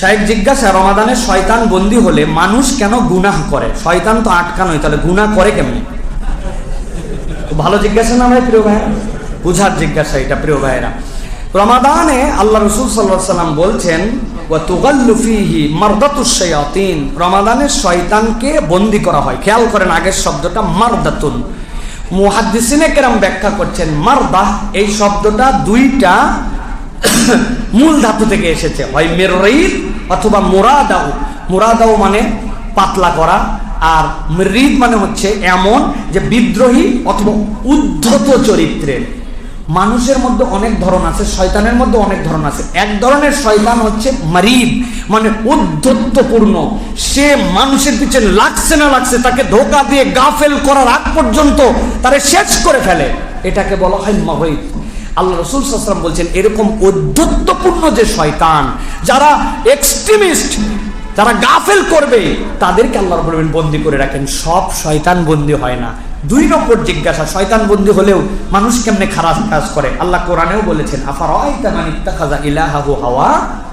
শাহেক জিজ্ঞাসা রমাদানের শয়তান বন্দি হলে মানুষ কেন গুনাহ করে? শয়তান তো আটকানোই, তাহলে গুনাহ করে কেমনি? ভালো জিজ্ঞাসা না ভাই প্রিয় ভাইরা বুঝার জিজ্ঞাসা এটা প্রিয় ভাইরা রমাদানে আল্লাহ রসুল সাল্লাহ সাল্লাম বলছেন রমাদানের শয়তানকে বন্দি করা হয়। খেয়াল করেন আগের শব্দটা, মারদাতুন। মুহাদ্দিসিনে কেরাম ব্যাখ্যা করছেন মারদাহ এই শব্দটা দুইটা মূল ধাতু থেকে এসেছে। হয় মেরঈদ অথবা মোরাদাউ মোরাদাউ মানে পাতলা করা, আর মৃদ মানে হচ্ছে এমন যে বিদ্রোহী অথবা উদ্ধত চরিত্রের মানুষের মধ্যে অনেক ধরন আছে, শয়তানের মধ্যে অনেক ধরন আছে। এক ধরনের শয়তান হচ্ছে মারিদ মানে উদ্ধত্তপূর্ণ। সে মানুষের পিছনে লাগছে না লাগছে, তাকে ধোকা দিয়ে গাফেল করার আগ পর্যন্ত তারে শেষ করে ফেলে। এটাকে বলা হয় মহিত। আল্লাহ রসুল সাল্লাম বলছেন, এরকম উদ্ধত্তপূর্ণ যে শয়তান, যারা এক্সট্রিমিস্ট যারা গাফেল করবে, তাদেরকে আল্লাহ বলবেন বন্দি করে রাখেন। সব শয়তান বন্দি হয় না। দুই নম্বর জিজ্ঞাসা, শয়তান বন্দি হলেও মানুষ কেমনে খারাপ কাজ করে? আল্লাহ কোরআনেও বলেছেন আফার ইলাহাহু হাওয়া?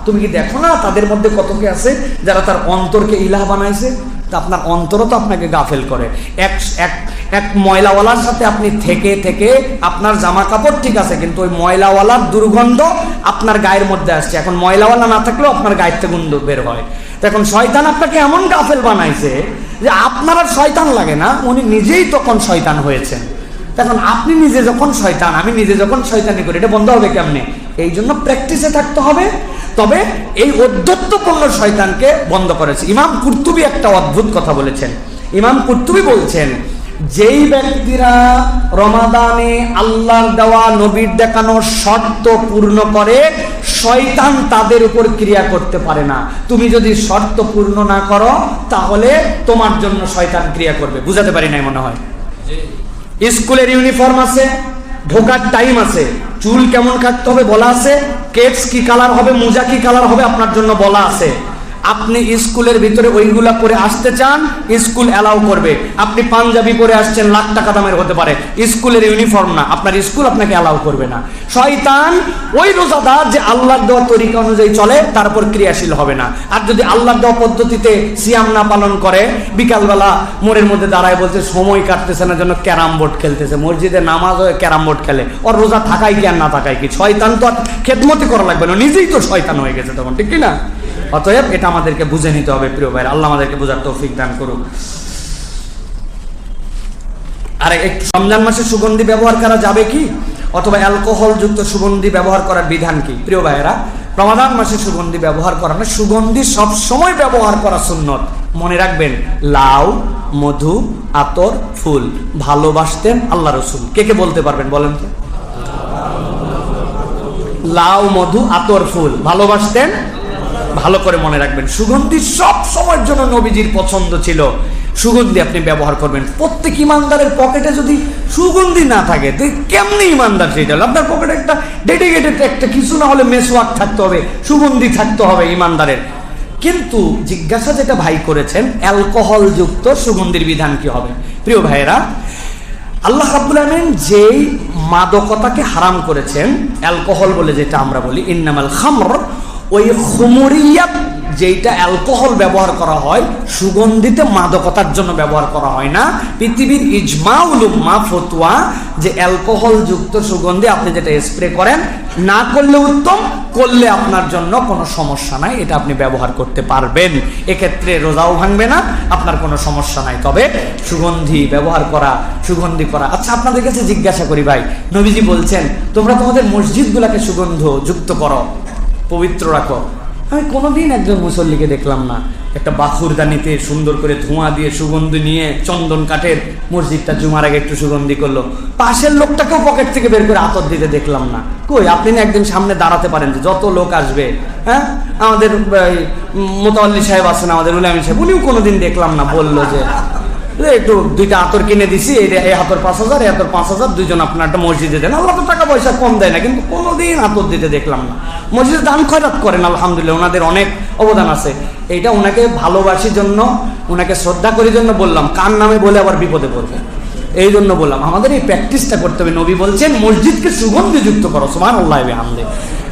তুমি কি দেখো না তাদের মধ্যে কত কে আছে যারা তার অন্তরকে ইলাহ বানাইছে? তা আপনার অন্তরও তো আপনাকে গাফেল করে। এক এক এক ময়লাওয়ালার সাথে আপনি থেকে থেকে আপনার জামা কাপড় ঠিক আছে, কিন্তু ওই ময়লাওয়ালার দুর্গন্ধ আপনার গায়ের মধ্যে আসছে। এখন ময়লাওয়ালা না থাকলেও আপনার গায়ের থেকে গন্ধ বের হয়। এখন শয়তান আপনাকে এমন গাফেল বানাইছে যে আপনার আর শয়তান লাগে না, উনি নিজেই তখন শয়তান হয়েছেন। এখন আপনি নিজে যখন শয়তান, আমি নিজে যখন শয়তানি করি, এটা বন্ধ হবে কেমনে? এই জন্য প্র্যাকটিসে থাকতে হবে। তবে এই অধ্যত্বপূর্ণ শয়তানকে বন্ধ করেছে। ইমাম কুর্তুবি একটা অদ্ভুত কথা বলেছেন। ইমাম কুর্তুবি বলছেন যেই ব্যক্তিরা রমাদানে আল্লাহর দেওয়া নবীর দেখানো শর্ত পূর্ণ করে শয়তান তাদের উপর ক্রিয়া করতে পারে না। তুমি যদি শর্ত পূর্ণ না করো তাহলে তোমার জন্য শয়তান ক্রিয়া করবে। বুঝাতে পারি নাই মনে হয়। স্কুলের ইউনিফর্ম আছে ঢোকার টাইম আছে। চুল কেমন কাটতে হবে বলা আছে, কেটস কি কালার হবে, মোজা কি কালার হবে আপনার জন্য বলা আছে। আপনি স্কুলের ভিতরে ওইগুলা করে আসতে চান, স্কুল অ্যালাউ করবে। আপনি পাঞ্জাবি পরে আসছেন, লাখ টাকা দামের হতে পারে। স্কুলের ইউনিফর্ম না, আপনার স্কুল আপনাকে অ্যালাউ করবে না। শয়তান ওই রোজাদার যে আল্লাহর দেওয়া তরিকা অনুযায়ী চলে তারপর ক্রিয়াশীল হবে না। আর যদি আল্লাহর দেওয়া পদ্ধতিতে সিয়াম না পালন করে, বিকালবেলা মোড়ের মধ্যে দাঁড়ায় বলছে, সময় কাটতেছে না জন্য ক্যারাম বোর্ড খেলতেছে। মসজিদে নামাজ হয়ে, ক্যারাম বোর্ড খেলে। ওর রোজা থাকাই কি আর না থাকাই কি? শয়তান তো আর খেদমতি করা লাগবে না, নিজেই তো শয়তান হয়ে গেছে তখন, ঠিক না? অতএব এটা আমাদেরকে বুঝে নিতে হবে, প্রিয় ভাই আল্লাহ আমাদেরকে বোঝার তৌফিক দান করুক। আর, একটু রমজান মাসে সুগন্ধি ব্যবহার করা যাবে কি? অথবা অ্যালকোহল যুক্ত সুগন্ধি ব্যবহার করার বিধান কি? প্রিয় ভাইয়েরা, রমাদান মাসে সুগন্ধি ব্যবহার করা না সুগন্ধি সব সময় ব্যবহার করা সুন্নত। মনে রাখবেন, লাউ, মধু, আতর, ফুল ভালোবাসতেন আল্লাহ রসুল। কে কে বলতে পারবেন বলেন তো? লাউ, মধু, আতর, ফুল ভালোবাসতেন ভালো করে মনে রাখবেন। সুগন্ধি সব সময়ের জন্য নবীজির পছন্দ ছিল। সুগন্ধি আপনি ব্যবহার করবেন। প্রত্যেক ইমানদারের পকেটে যদি সুগন্ধি না থাকে, তো কেমনি ইমানদার সেটা হলো আপনার পকেটে একটা ডেডিকেটেড একটা কিছু না হলে মেসওয়াক থাকতে হবে, সুগন্ধি থাকতে হবে ইমানদারের। কিন্তু জিজ্ঞাসা যেটা ভাই করেছেন, অ্যালকোহল যুক্ত সুগন্ধির বিধান কি হবে? প্রিয় ভাইয়েরা, আল্লাহ রাব্বুল আমিন যেই মাদকতাকে হারাম করেছেন, অ্যালকোহল বলে যেটা আমরা বলি, ইন্নামাল খামর ওই খুমরিয়াত যেইটা অ্যালকোহল ব্যবহার করা হয়, সুগন্ধিতে মাদকতার জন্য ব্যবহার করা হয় না। পৃথিবীর ইজমাউল উম্মা, ফতুয়া, যে অ্যালকোহল যুক্ত সুগন্ধি আপনি যেটা স্প্রে করেন, না করলে উত্তম, করলে আপনার জন্য কোনো সমস্যা নাই, এটা আপনি ব্যবহার করতে পারবেন। এক্ষেত্রে রোজাও ভাঙবে না, আপনার কোনো সমস্যা নাই। তবে সুগন্ধি ব্যবহার করা, সুগন্ধি করা আচ্ছা আপনাদের কাছে জিজ্ঞাসা করি ভাই, নবীজি বলছেন, তোমরা তোমাদের মসজিদগুলোকে সুগন্ধ যুক্ত করো। পবিত্র রাখো। আমি কোনোদিন একজন মুসল্লিকে দেখলাম না। একটা বাখুরদানিতে সুন্দর করে ধোঁয়া দিয়ে সুগন্ধি নিয়ে চন্দন কাঠের মসজিদটা জুমার আগে একটু সুগন্ধি করল। পাশের লোকটাকেও পকেট থেকে বের করে আতর দিতে দেখলাম না। কই, আপনি না একদিন সামনে দাঁড়াতে পারেন যে যত লোক আসবে হ্যাঁ? আমাদের মোতাল্লি সাহেব আছেন, আমাদের উলামি সাহেব, উনিও কোনোদিন দেখলাম না, বলল যে একটু দুইটা আতর কিনে দিছি, এই হাতর পাঁচ হাজার, এই হাতর পাঁচ হাজার, দুইজন আপনার একটা মসজিদে দেন। আল্লাহ তো টাকা পয়সা কম দেয় না, কিন্তু কোনোদিন আতর দিতে দেখলাম না। মসজিদে দান খয়রাত করেন, আলহামদুলিল্লাহ, ওনাদের অনেক অবদান আছে। এইটা ওনাকে ভালোবাসির জন্য, ওনাকে শ্রদ্ধা করার জন্য বললাম, কার নামে বলে আবার বিপদে পড়বে? এই জন্য বললাম, আমাদের এই প্র্যাকটিসটা করতে হবে। নবী বলছেন, মসজিদকে সুগন্ধি যুক্ত করো সোমান আল্লাহ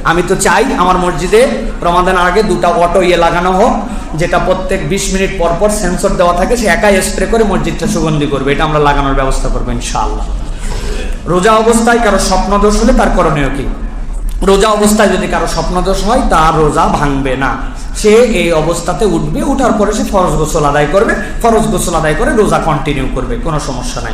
আমি তো চাই আমার মসজিদে রমাদানের আগে দুটা অটো ইয়ে লাগানো হোক যেটা প্রত্যেক বিশ মিনিট পর পর সেন্সর দেওয়া থাকে, সে একাই স্প্রে করে মসজিদটা সুগন্ধি করবে। এটা আমরা লাগানোর ব্যবস্থা করব, ইনশাআল্লাহ। রোজা অবস্থায় কারও স্বপ্ন দোষ হলে তার করণীয় কি? রোজা অবস্থায় যদি কারও স্বপ্ন দোষ হয়, তার রোজা ভাঙবে না। সে এই অবস্থাতে উঠবে, উঠার পরে সে ফরজ গোসল আদায় করবে, ফরজ গোসল আদায় করে রোজা কন্টিনিউ করবে, কোনো সমস্যা নাই।